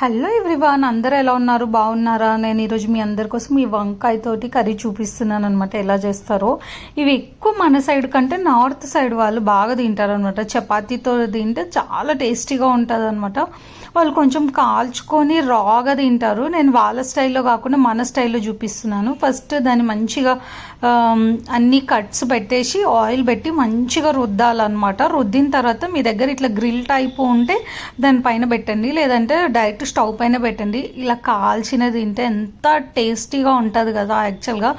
Hello everyone అందరూ ఎలా ఉన్నారు? బాగున్నారా? నేను ఈరోజు మీ అందరి కోసం ఈ వంకాయతోటి కర్రీ చూపిస్తున్నాను అనమాట ఎలా చేస్తారో. ఇవి ఎక్కువ మన సైడ్ కంటే నార్త్ సైడ్ వాళ్ళు బాగా తింటారు అనమాట చపాతీతో తింటే చాలా టేస్టీగా ఉంటుంది అనమాట వాళ్ళు కొంచెం కాల్చుకొని రాగా తింటారు. నేను వాళ్ళ స్టైల్లో కాకుండా మన స్టైల్లో చూపిస్తున్నాను. ఫస్ట్ దాన్ని మంచిగా అన్ని కట్స్ పెట్టేసి ఆయిల్ పెట్టి మంచిగా రుద్దాలన్నమాట. రుద్దిన తర్వాత మీ దగ్గర ఇట్లా గ్రిల్ టైప్ ఉంటే దానిపైన పెట్టండి. లేదంటే డైరెక్ట్ స్టవ్ పైన పెట్టండి. ఇలా కాల్చినది తింటే ఎంత టేస్టీగా ఉంటుంది కదా యాక్చువల్గా.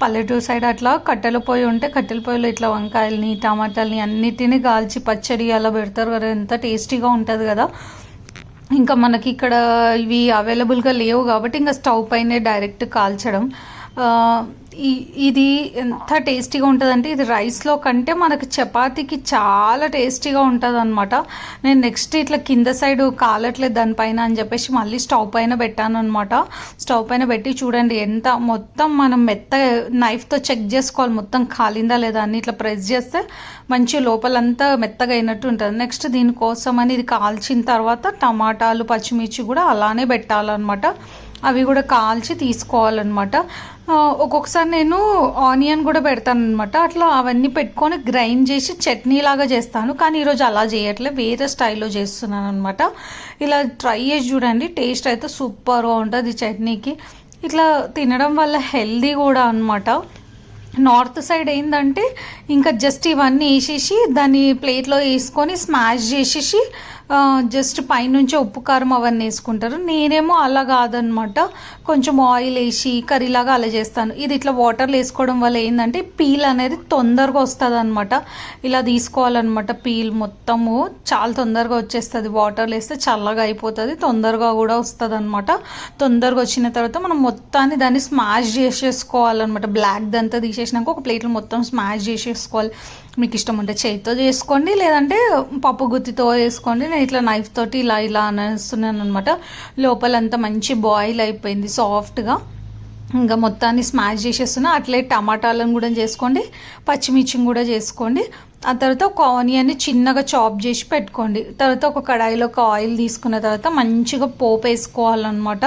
పల్లెటూరు సైడ్ అట్లా కట్టెల పొయ్యి ఉంటే కట్టెల పొయ్యిలో ఇట్లా వంకాయలని టమాటాలని అన్నిటిని కాల్చి పచ్చడి అలా పెడతారు కదా. ఎంత టేస్టీగా ఉంటుంది కదా. ఇంకా మనకి ఇక్కడ ఇవి అవైలబుల్గా లేవు కాబట్టి ఇంకా స్టవ్ పైనే డైరెక్ట్ కాల్చడం. ఇది ఎంత టేస్టీగా ఉంటుందంటే ఇది రైస్లో కంటే మనకి చపాతీకి చాలా టేస్టీగా ఉంటుంది అనమాట నేను నెక్స్ట్ ఇట్లా కింద సైడ్ కాలట్లేదు దానిపైన అని చెప్పేసి మళ్ళీ స్టవ్ పైన పెట్టాను అనమాట స్టవ్ పైన పెట్టి చూడండి ఎంత మొత్తం మనం మెత్త నైఫ్తో చెక్ చేసుకోవాలి. మొత్తం కాలిందా లేదా అని ఇట్లా ప్రెస్ చేస్తే మంచి లోపలంతా మెత్తగా అయినట్టు ఉంటుంది. నెక్స్ట్ దీనికోసం అని ఇది కాల్చిన తర్వాత టమాటాలు పచ్చిమిర్చి కూడా అలానే పెట్టాలన్నమాట. అవి కూడా కాల్చి తీసుకోవాలన్నమాట. ఒక్కొక్కసారి నేను ఆనియన్ కూడా పెడతాను అనమాట అట్లా అవన్నీ పెట్టుకొని గ్రైండ్ చేసి చట్నీ లాగా చేస్తాను. కానీ ఈరోజు అలా చేయట్లే. వేరే స్టైల్లో చేస్తున్నాను అనమాట ఇలా ట్రై చేసి చూడండి. టేస్ట్ అయితే సూపర్గా ఉంటుంది చట్నీకి. ఇట్లా తినడం వల్ల హెల్దీ కూడా అనమాట నార్త్ సైడ్ ఏంటంటే ఇంకా జస్ట్ ఇవన్నీ వేసేసి దాన్ని ప్లేట్లో వేసుకొని స్మాష్ చేసేసి జస్ట్ పైనుంచి ఉప్పు కారం అవన్నీ వేసుకుంటారు. నేనేమో అలా కాదనమాట కొంచెం ఆయిల్ వేసి కర్రీలాగా అలా చేస్తాను. ఇది ఇట్లా వాటర్లో వేసుకోవడం వల్ల ఏంటంటే పీల్ అనేది తొందరగా వస్తుంది అనమాట ఇలా తీసుకోవాలన్నమాట పీల్ మొత్తము. చాలా తొందరగా వచ్చేస్తుంది. వాటర్లో వేస్తే చల్లగా అయిపోతుంది. తొందరగా కూడా వస్తుంది అనమాట తొందరగా వచ్చిన తర్వాత మనం మొత్తాన్ని దాన్ని స్మాష్ చేసేసుకోవాలన్నమాట. బ్లాక్ దంతా తీసేసినాక ఒక ప్లేట్లో మొత్తం స్మాష్ చేసేసుకోవాలి. మీకు ఇష్టం ఉంటే చేతితో చేసుకోండి లేదంటే పప్పు గుత్తితో చేసుకోండి. నేను ఇట్లా నైఫ్ తోటి ఇలా ఇలా అనేస్తున్నాను అనమాట లోపలంతా మంచి బాయిల్ అయిపోయింది సాఫ్ట్గా ఇంకా మొత్తాన్ని స్మాష్ చేసేస్తున్నా. అట్లే టమాటాలను కూడా చేసుకోండి పచ్చిమిర్చిని కూడా చేసుకోండి. ఆ తర్వాత ఒక ఆనియన్ని చిన్నగా చాప్ చేసి పెట్టుకోండి. తర్వాత ఒక కడాయిలో ఒక ఆయిల్ తీసుకున్న తర్వాత మంచిగా పోపు వేసుకోవాలన్నమాట.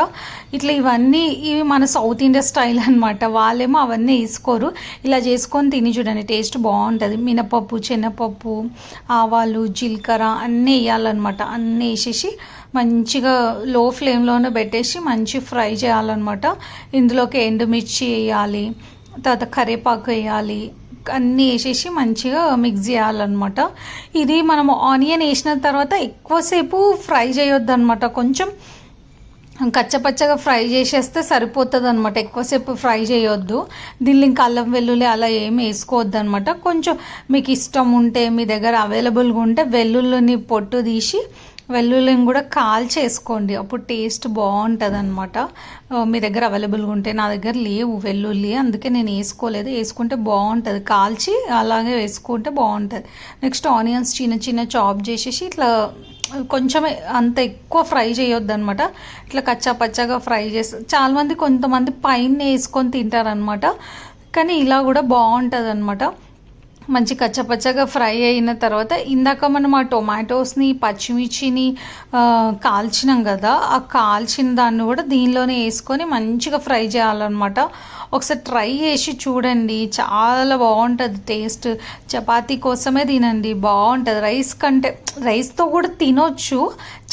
ఇట్లా ఇవన్నీ ఇవి మన సౌత్ ఇండియా స్టైల్ అనమాట వాళ్ళేమో అవన్నీ వేసుకోరు. ఇలా చేసుకొని తిని చూడండి టేస్ట్ బాగుంటుంది. మినపప్పు శనగపప్పు ఆవాలు జీలకర్ర అన్నీ వేయాలన్నమాట. అన్నీ వేసేసి మంచిగా లో ఫ్లేమ్లోనే పెట్టేసి మంచి ఫ్రై చేయాలన్నమాట. ఇందులోకి ఎండుమిర్చి వేయాలి తర్వాత కరివేపాకు వేయాలి అన్నీ వేసేసి మంచిగా మిక్స్ చేయాలన్నమాట. ఇది మనము ఆనియన్ వేసిన తర్వాత ఎక్కువసేపు ఫ్రై చేయొద్దు అనమాట కొంచెం కచ్చపచ్చగా ఫ్రై చేసేస్తే సరిపోతుంది అనమాట ఎక్కువసేపు ఫ్రై చేయొద్దు. దీనిలో ఇంకా అల్లం వెల్లుల్లి అలా ఏమి వేసుకోవద్దు అనమాట కొంచెం మీకు ఇష్టం ఉంటే మీ దగ్గర అవైలబుల్గా ఉంటే వెల్లుల్లిని పొట్టు తీసి వెల్లుల్లిని కూడా కాల్చేసుకోండి అప్పుడు టేస్ట్ బాగుంటుంది అనమాట మీ దగ్గర అవైలబుల్గా ఉంటే నా దగ్గర లేవు వెల్లుల్లి. అందుకే నేను వేసుకోలేదు. వేసుకుంటే బాగుంటుంది. కాల్చి అలాగే వేసుకుంటే బాగుంటుంది. నెక్స్ట్ ఆనియన్స్ చిన్న చిన్న చాప్ చేసేసి ఇట్లా కొంచెమే అంత ఎక్కువ ఫ్రై చేయొద్దు అనమాట ఇట్లా కచ్చా పచ్చగా ఫ్రై చేసి చాలామంది కొంతమంది పైన వేసుకొని తింటారనమాట కానీ ఇలా కూడా బాగుంటుంది అనమాట మంచి కచ్చపచ్చగా ఫ్రై అయిన తర్వాత ఇందాక మనం ఆ టొమాటోస్ని పచ్చిమిర్చిని కాల్చినాం కదా ఆ కాల్చిన దాన్ని కూడా దీనిలోనే వేసుకొని మంచిగా ఫ్రై చేయాలన్నమాట. ఒకసారి ట్రై చేసి చూడండి. చాలా బాగుంటుంది టేస్ట్. చపాతీ కోసమే తినండి. బాగుంటుంది. రైస్ కంటే రైస్తో కూడా తినొచ్చు.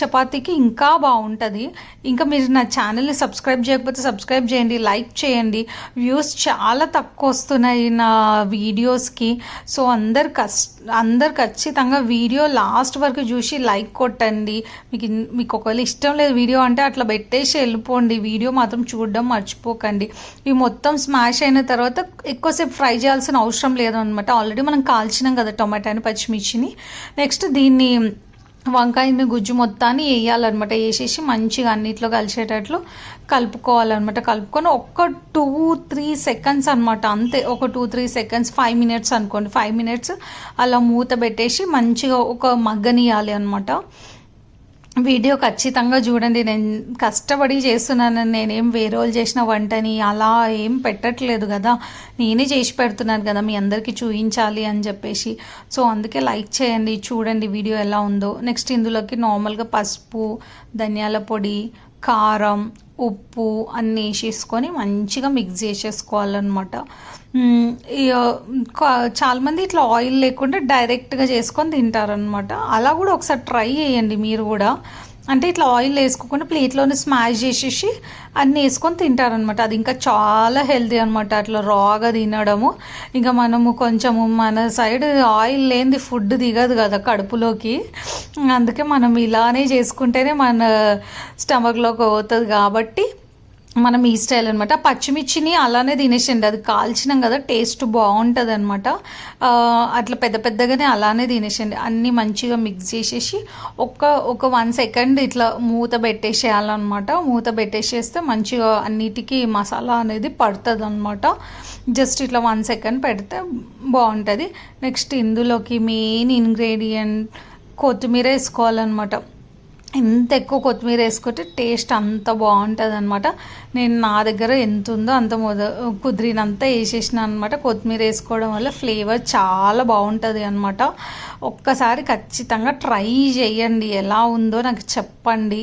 చపాతీకి ఇంకా బాగుంటుంది. ఇంకా మీరు నా ఛానల్ని సబ్స్క్రైబ్ చేయకపోతే సబ్స్క్రైబ్ చేయండి లైక్ చేయండి. వ్యూస్ చాలా తక్కువ వస్తున్నాయి నా వీడియోస్కి. సో అందరు కష్ట అందరు ఖచ్చితంగా వీడియో లాస్ట్ వరకు చూసి లైక్ కొట్టండి. మీకు మీకు ఒకవేళ ఇష్టం లేదు వీడియో అంటే అట్లా పెట్టేసి వెళ్ళిపోండి. వీడియో మాత్రం చూడడం మర్చిపోకండి. ఇవి మొత్తం స్మాష్ అయిన తర్వాత ఎక్కువసేపు ఫ్రై చేయాల్సిన అవసరం లేదు అనమాట ఆల్రెడీ మనం కాల్చినాం కదా టొమాటోని పచ్చిమిర్చిని. నెక్స్ట్ దీన్ని వంకాయని గుజ్జు మొత్తాన్ని వేయాలన్నమాట. వేసేసి మంచిగా అన్నిట్లో కలిసేటట్లు కలుపుకోవాలన్నమాట. కలుపుకొని ఒక్క టూ త్రీ సెకండ్స్ అనమాట అంతే ఒక two three seconds five minutes అనుకోండి. ఫైవ్ మినిట్స్ అలా మూత పెట్టేసి మంచిగా ఒక మగ్గనియాలి అనమాట వీడియో ఖచ్చితంగా చూడండి. నేను కష్టపడి చేస్తున్నాను. నేనేం వేరే వాళ్ళు చేసిన వంటని అలా ఏం పెట్టట్లేదు కదా. నేనే చేసి పెడుతున్నాను కదా. మీ అందరికీ చూపించాలి అని చెప్పేసి. సో అందుకే లైక్ చేయండి. చూడండి వీడియో ఎలా ఉందో. నెక్స్ట్ ఇందులోకి నార్మల్గా పసుపు ధనియాల పొడి కారం ఉప్పు అన్నీ వేసేసుకొని మంచిగా మిక్స్ చేసేసుకోవాలన్నమాట. చాలామంది ఇట్లా ఆయిల్ లేకుండా డైరెక్ట్గా చేసుకొని తింటారనమాట అలా కూడా ఒకసారి ట్రై చేయండి మీరు కూడా. అంటే ఇట్లా ఆయిల్ వేసుకోకుండా ప్లేట్లోనే స్మాష్ చేసేసి అన్నీ వేసుకొని తింటారనమాట అది ఇంకా చాలా హెల్తీ అనమాట అట్లా రాగా తినడము. ఇంకా మనము కొంచెము మన సైడ్ ఆయిల్ లేనిది ఫుడ్ దిగదు కదా కడుపులోకి. అందుకే మనం ఇలానే చేసుకుంటేనే మన స్టమక్లోకి పోతుంది కాబట్టి మనం ఈ స్టైల్ అనమాట పచ్చిమిర్చిని అలానే తినేసండి అది కాల్చినాం కదా టేస్ట్ బాగుంటుంది అనమాట అట్లా పెద్ద పెద్దగానే అలానే తినేసండి అన్నీ మంచిగా మిక్స్ చేసేసి ఒక ఒక వన్ సెకండ్ ఇట్లా మూత పెట్టేసేయాలన్నమాట. మూత పెట్టేసేస్తే మంచిగా అన్నిటికీ మసాలా అనేది పడుతుంది అనమాట జస్ట్ ఇట్లా వన్ సెకండ్ పెడితే బాగుంటుంది. నెక్స్ట్ ఇందులోకి మెయిన్ ఇంగ్రీడియంట్ కొత్తిమీర వేసుకోవాలన్నమాట. ఎంత ఎక్కువ కొత్తిమీర వేసుకుంటే టేస్ట్ అంత బాగుంటుంది అనమాట నేను నా దగ్గర ఎంత ఉందో అంత మొద కుదిరినంత వేసేసిన అనమాట కొత్తిమీర వేసుకోవడం వల్ల ఫ్లేవర్ చాలా బాగుంటుంది అనమాట ఒక్కసారి ఖచ్చితంగా ట్రై చేయండి. ఎలా ఉందో నాకు చెప్పండి.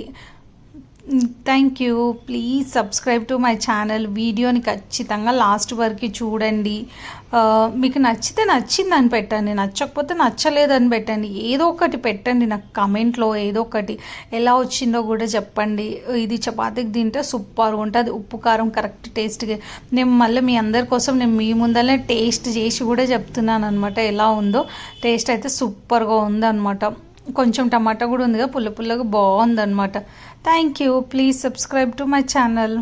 Thank you please subscribe to my channel వీడియోని ఖచ్చితంగా లాస్ట్ వరకు చూడండి. Uh, మీకు నచ్చితే నచ్చిందని పెట్టండి. నచ్చకపోతే నచ్చలేదని పెట్టండి. ఏదో ఒకటి పెట్టండి నాకు కమెంట్లో ఏదో ఒకటి. ఎలా వచ్చిందో కూడా చెప్పండి. ఇది చపాతీకి తింటే సూపర్ ఉంటుంది. ఉప్పు కారం కరెక్ట్ టేస్ట్గా నేను మళ్ళీ మీ అందరి కోసం నేను మీ ముందరనే టేస్ట్ చేసి కూడా చెప్తున్నాను అనమాట ఎలా ఉందో. టేస్ట్ అయితే సూపర్గా ఉందన్నమాట. కొంచెం టమాటా కూడా ఉందిగా పుల్ల పుల్లగా బాగుందన్నమాట. Thank you please subscribe to my channel